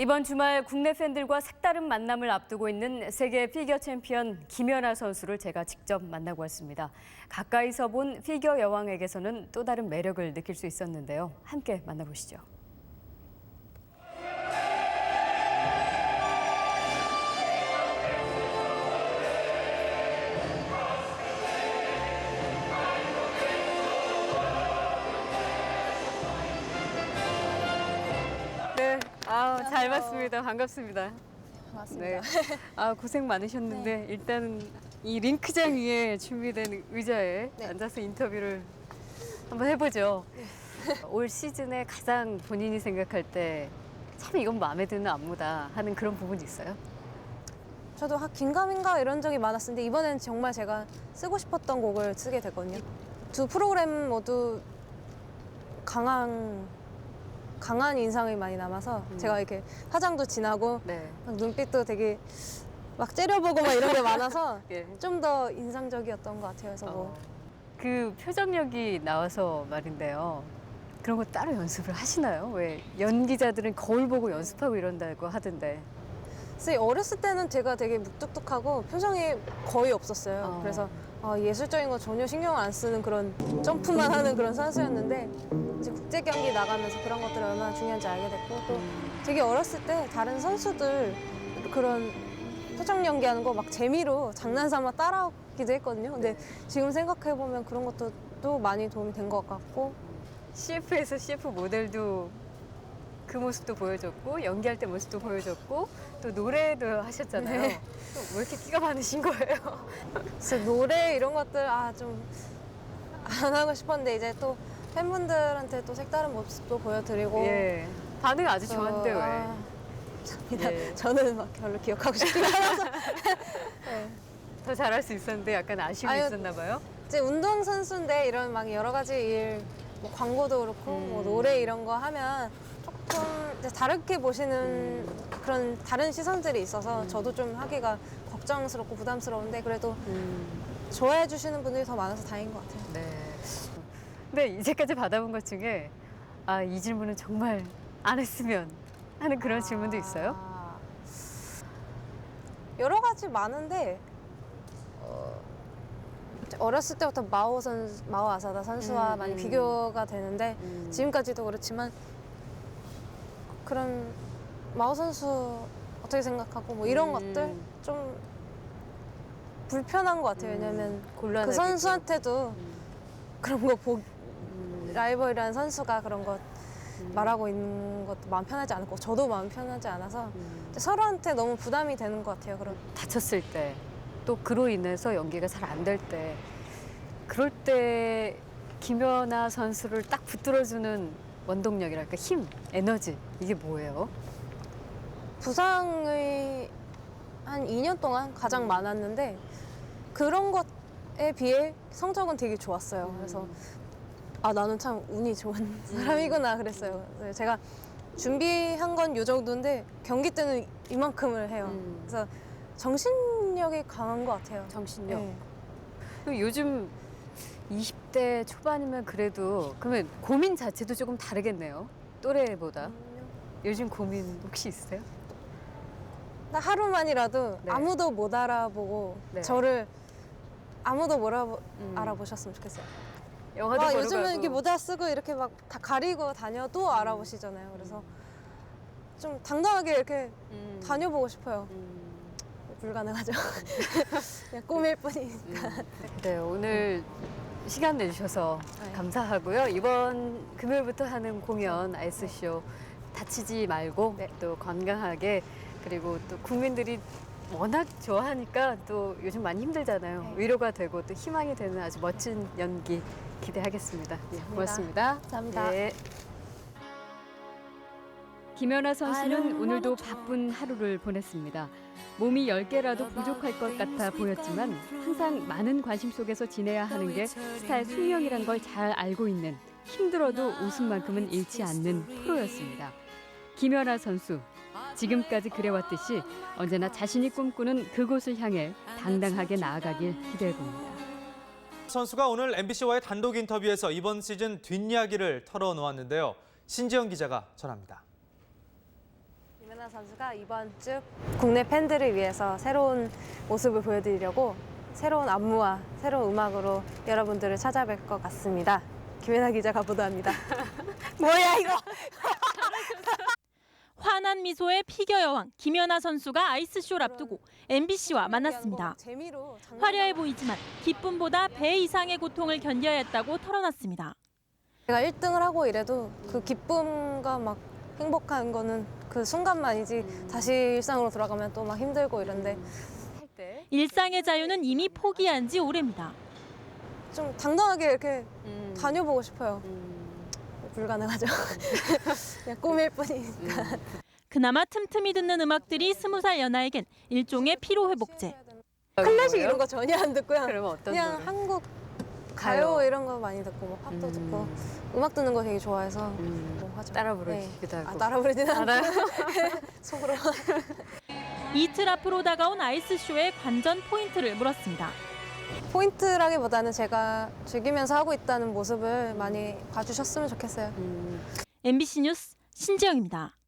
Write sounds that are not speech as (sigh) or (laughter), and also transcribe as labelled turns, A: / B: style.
A: 이번 주말 국내 팬들과 색다른 만남을 앞두고 있는 세계 피겨 챔피언 김연아 선수를 제가 직접 만나고 왔습니다. 가까이서 본 피겨 여왕에게서는 또 다른 매력을 느낄 수 있었는데요. 함께 만나보시죠. 봤습니다. 반갑습니다.
B: 맞습니다.
A: 네. 아, 고생 많으셨는데 일단 이 링크장 위에 준비된 의자에
B: 네.
A: 앉아서 인터뷰를 한번 해보죠. 올 시즌에 가장 본인이 생각할 때 참 이건 마음에 드는 안무다 하는 그런 부분이 있어요?
B: 저도 하- 긴가민가 이런 적이 많았는데 이번엔 정말 제가 쓰고 싶었던 곡을 쓰게 됐거든요. 두 프로그램 모두 강한 강한 인상이 많이 남아서
A: 음.
B: 제가 이렇게 화장도 진하고
A: 네.
B: 막 눈빛도 되게 막 째려보고 막 이런 게 많아서 (laughs)
A: 예.
B: 좀 더 인상적이었던 것 같아요. 그래서 뭐
A: 어, 그 표정력이 나와서 말인데요. 그런 거 따로 연습을 하시나요? 왜 연기자들은 거울 보고 연습하고 이런다고 하던데.
B: 사실 어렸을 때는 제가 되게 묵뚝뚝하고 표정이 거의 없었어요.
A: 어.
B: 그래서 어, 예술적인 거 전혀 신경을 안 쓰는 그런 점프만 하는 그런 선수였는데 이제 국제 경기 나가면서 그런 것들이 얼마나 중요한지 알게 됐고 또 되게 어렸을 때 다른 선수들 그런 표정 연기하는 거 막 재미로 장난삼아 따라하기도 했거든요. 근데 지금 생각해 보면 그런 것도 또 많이 도움이 된 것 같고
A: CF에서 CF 모델도 그 모습도 보여줬고 연기할 때 모습도 보여줬고 또 노래도 하셨잖아요.
B: 네.
A: 또왜 이렇게 끼가 많으신 거예요? (laughs)
B: 그래서 노래 이런 것들 아 좀 안 하고 싶었는데 이제 또 팬분들한테 또 색다른 모습도 보여드리고
A: 예. 반응 아주 좋았는데 왜?
B: 아.
A: 예.
B: 저는 막 별로 기억하고 싶지가 않아서 (laughs) 네.
A: 더 잘할 수 있었는데 약간 아쉬움이
B: 아유,
A: 있었나 봐요.
B: 이제 운동 선수인데 이런 막 여러 가지 일, 뭐 광고도 그렇고 뭐
A: 음.
B: 노래 이런 거 하면 조금 이제 다르게 보시는 그런 다른 시선들이 있어서 저도 좀 하기가 걱정스럽고 부담스러운데 그래도 좋아해 주시는 분들이 더 많아서 다행인 것 같아요.
A: 네. 근데 이제까지 받아본 것 중에 아, 이 질문은 정말 안 했으면 하는 그런 질문도 있어요?
B: 아, 여러 가지 많은데 어, 어렸을 때부터 마오 선 마오 아사다 선수와
A: 음,
B: 많이
A: 음.
B: 비교가 되는데
A: 음.
B: 지금까지도 그렇지만 그런 마오 선수 어떻게 생각하고 뭐 이런
A: 음.
B: 것들 좀 불편한 것 같아요. 왜냐면
A: 음,
B: 그 선수한테도
A: 음.
B: 그런 거 보,
A: 음.
B: 라이벌이라는 선수가 그런 거 말하고 있는 것도 마음 편하지 않고 저도 마음 편하지 않아서
A: 음.
B: 서로한테 너무 부담이 되는 것 같아요. 그럼
A: 다쳤을 때 또 그로 인해서 연기가 잘 안 될 때 그럴 때 김연아 선수를 딱 붙들어주는 원동력이랄까 힘, 에너지 이게 뭐예요?
B: 부상의 한 2년 동안 가장 많았는데 그런 것에 비해 성적은 되게 좋았어요. 그래서 아 나는 참 운이 좋은 사람이구나 그랬어요. 그래서 제가 준비한 건 요 정도인데 경기 때는 이만큼을 해요.
A: 음.
B: 그래서 정신력이 강한 것 같아요.
A: 정신력.
B: 네.
A: 그럼 요즘 20대 초반이면 그래도 그러면 고민 자체도 조금 다르겠네요. 또래보다. 요즘 고민 혹시 있으세요?
B: 나 하루만이라도
A: 네.
B: 아무도 못 알아보고
A: 네.
B: 저를 아무도 못 알아보,
A: 음.
B: 알아보셨으면 좋겠어요.
A: 영화도
B: 아,
A: 보러
B: 요즘은
A: 가고.
B: 이렇게 모자 쓰고 이렇게 막 다 가리고 다녀도 알아보시잖아요. 그래서 좀 당당하게 이렇게
A: 음.
B: 다녀보고 싶어요.
A: 음.
B: 불가능하죠. (laughs) 그냥 꿈일 뿐이니까.
A: 네, 오늘 시간 내주셔서
B: 네.
A: 감사하고요. 이번 금요일부터 하는 공연 아이스쇼 다치지 말고
B: 네.
A: 또 건강하게 그리고 또 국민들이 워낙 좋아하니까 또 요즘 많이 힘들잖아요.
B: 네.
A: 위로가 되고 또 희망이 되는 아주 멋진 연기 기대하겠습니다. 예, 고맙습니다.
B: 감사합니다.
A: 네. 김연아 선수는 오늘도 바쁜 하루를 보냈습니다. 몸이 10개라도 부족할 것 같아 보였지만 항상 많은 관심 속에서 지내야 하는 게 스타의 숙명이란 걸 잘 알고 있는 힘들어도 웃음만큼은 잃지 않는 프로였습니다. 김연아 선수, 지금까지 그래왔듯이 언제나 자신이 꿈꾸는 그곳을 향해 당당하게 나아가길 기대해봅니다.
C: 선수가 오늘 MBC와의 단독 인터뷰에서 이번 시즌 뒷이야기를 털어놓았는데요. 신지영 기자가 전합니다.
B: 김연아 선수가 이번 주 국내 팬들을 위해서 새로운 모습을 보여드리려고 새로운 안무와 새로운 음악으로 여러분들을 찾아뵐 것 같습니다. 김연아 기자가 보도합니다. (laughs) 뭐야 이거? (laughs)
D: 환한 미소의 피겨 여왕 김연아 선수가 아이스쇼를 앞두고 MBC와 만났습니다. 화려해 보이지만 기쁨보다 배 이상의 고통을 견뎌야 했다고 털어놨습니다.
B: 제가 1등을 하고 이래도 그 기쁨과 막 행복한 거는 그 순간만이지 다시 일상으로 돌아가면 또 막 힘들고 이런데.
D: 일상의 자유는 이미 포기한 지 오래입니다.
B: 좀 당당하게 이렇게
A: 음.
B: 다녀보고 싶어요.
A: 음.
B: 불가능하죠. (laughs) (laughs) 그냥 꿈일 뿐이니까.
D: 그나마 틈틈이 듣는 음악들이 스무 살 연하에겐 일종의 피로 회복제.
B: 클래식 이런 거 전혀 안 듣고요.
A: 그러면 어떤
B: 그냥
A: 노래?
B: 한국 가요,
A: 가요.
B: 이런 거 많이 듣고 뭐 팝도
A: 음.
B: 듣고 음악 듣는 거 되게 좋아해서
A: 음.
B: 뭐 하죠.
A: 따라
B: 네.
A: 부르기도 하고.
B: 아, 따라 부르지는 않아요. (laughs) 속으로. (laughs)
D: 이틀 앞으로 다가온 아이스쇼의 관전 포인트를 물었습니다.
B: 포인트라기보다는 제가 즐기면서 하고 있다는 모습을 많이 봐주셨으면 좋겠어요.
A: 음.
D: MBC 뉴스 신지영입니다.